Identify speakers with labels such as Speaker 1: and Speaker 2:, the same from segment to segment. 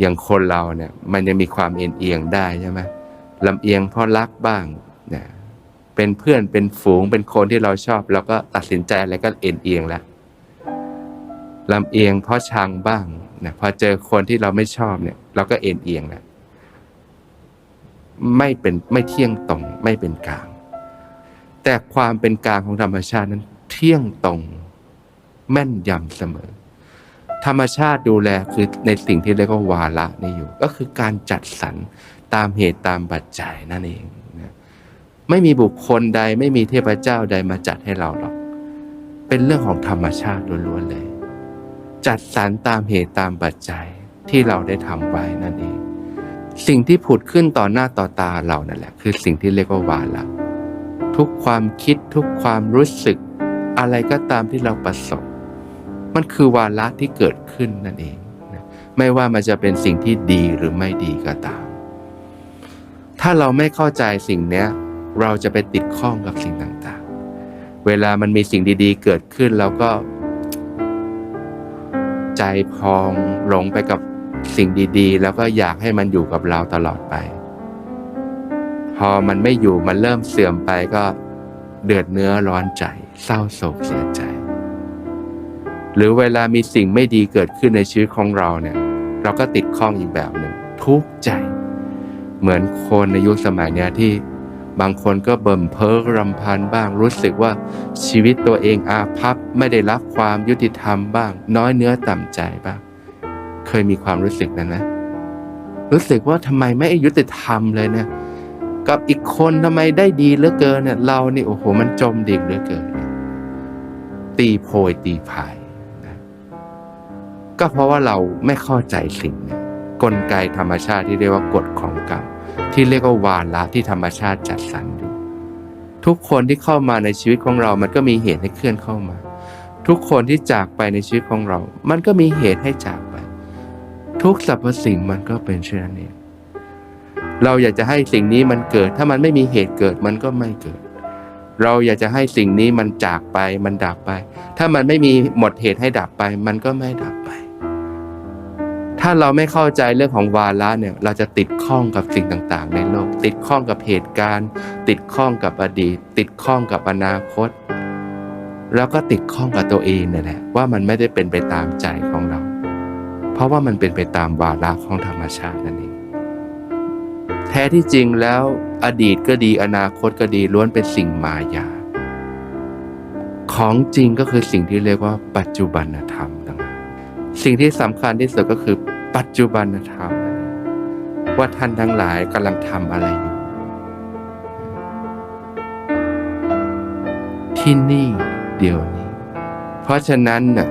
Speaker 1: อย่างคนเราเนี่ยมันยังมีความเอ็นเอียงได้ใช่ไหมลำเอียงเพราะรักบ้างเนะเป็นเพื่อนเป็นฝูงเป็นคนที่เราชอบเราก็ตัดสินใจอะไรก็เอ็นเอียงแล้วลำเอียงเพราะชังบ้างนะพอเจอคนที่เราไม่ชอบเนี่ย เราก็เอ็นเอียงแล้วไม่เป็นไม่เที่ยงตรงไม่เป็นกลาง แต่ความเป็นกลางของธรรมชาตินั้น เที่ยงตรง แม่นยำเสมอ ธรรมชาติดูแลคือในสิ่งที่เรียกว่าวาระนี่อยู่ ก็คือการจัดสรรตามเหตุตามปัจจัยนั่นเองนะไม่มีบุคคลใดไม่มีเทพเจ้าใดมาจัดให้เราหรอก เป็นเรื่องของธรรมชาติล้วนๆเลย จัดสรรตามเหตุตามปัจจัยที่เราได้ทำไว้นั่นเอง สิ่งที่ผุดขึ้นต่อหน้าต่อตาเรานั่นแหละ คือสิ่งที่เรียกว่าวาระทุกความคิดทุกความรู้สึก อะไรก็ตามที่เราประสบ มันคือวาระที่เกิดขึ้นนั่นเองนะไม่ว่ามันจะเป็นสิ่งที่ดีหรือไม่ดีก็ตาม ถ้าเราไม่เข้าใจสิ่งนี้เราจะไปติดข้องกับสิ่งต่างๆ เวลามันมีสิ่งดีๆ เกิดขึ้นเราก็ ใจพองหลงไปกับสิ่งดีๆ แล้วก็อยากให้มันอยู่กับเราตลอดไป พอมันไม่อยู่มันเริ่มเสื่อมไปก็เดือดเนื้อร้อนใจ เศร้าโศกเสียใจ หรือเวลามีสิ่งไม่ดีเกิดขึ้นในชีวิตของเราเนี่ยเราก็ติดข้องอีกแบบหนึ่งทุกข์ใจ เหมือนคนในยุคสมัยเนี้ยที่บางคนก็เบิ่มเพ้อรำพันบ้าง รู้สึกว่าชีวิตตัวเองอาภัพไม่ได้รับความยุติธรรมบ้าง น้อยเนื้อต่ำใจบ้าง เคยมีความรู้สึกนั้นไหมรู้สึกว่าทำไมไม่ยุติธรรมเลยเนี่ยกับอีกคนทำไมได้ดีเหลือเกินเนี่ยเรานี่โอ้โหมันจมดิ่งเหลือเกิน ตีโพยตีพาย ก็เพราะว่าเราไม่เข้าใจสิ่งนี่ยกลไกธรรมชาติที่เรียกว่ากฎของกรรมที่เรียกว่าวาระที่ธรรมชาติจัดสรรอยู่ทุกคนที่เข้ามาในชีวิตของเรา มันก็มีเหตุให้เคลื่อนเข้ามา ทุกคนที่จากไปในชีวิตของเรา มันก็มีเหตุให้จากไป ทุกสรรพสิ่งมันก็เป็นเช่นนั้นเองเราอยากจะให้สิ่งนี้มันเกิด ถ้ามันไม่มีเหตุเกิดมันก็ไม่เกิด เราอยากจะให้สิ่งนี้มันจากไปมันดับไป ถ้ามันไม่มีหมดเหตุให้ดับไป มันก็ไม่ดับไป ถ้าเราไม่เข้าใจเรื่องของวาระเนี่ยเราจะติดข้องกับสิ่งต่างๆ ในโลก ติดข้องกับเหตุการณ์ ติดข้องกับอดีต ติดข้องกับอนาคต แล้วก็ติดข้องกับตัวเองนั่แหละว่ามันไม่ได้เป็นไปตามใจของเรา เพราะว่ามันเป็นไปตามวาระของธรรมชาตินั่นเองแท้ที่จริงแล้วอดีตก็ดีอนาคตก็ดีล้วนเป็นสิ่งมายา ของจริงก็คือสิ่งที่เรียกว่าปัจจุบันธรรมต่างสิ่งที่สำคัญที่สุดก็คือ ปัจจุบันธรรมว่าท่านทั้งหลายกำลังทำอะไรอยู่ ที่นี่เดี๋ยวนี้ เพราะฉะนั้นน่ะ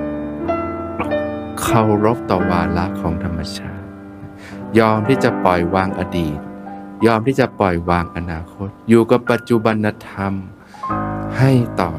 Speaker 1: เคารพต่อวาระของธรรมชาติ ยอมที่จะปล่อยวางอดีต ยอมที่จะปล่อยวางอนาคต อยู่กับปัจจุบันธรรมให้ต่อ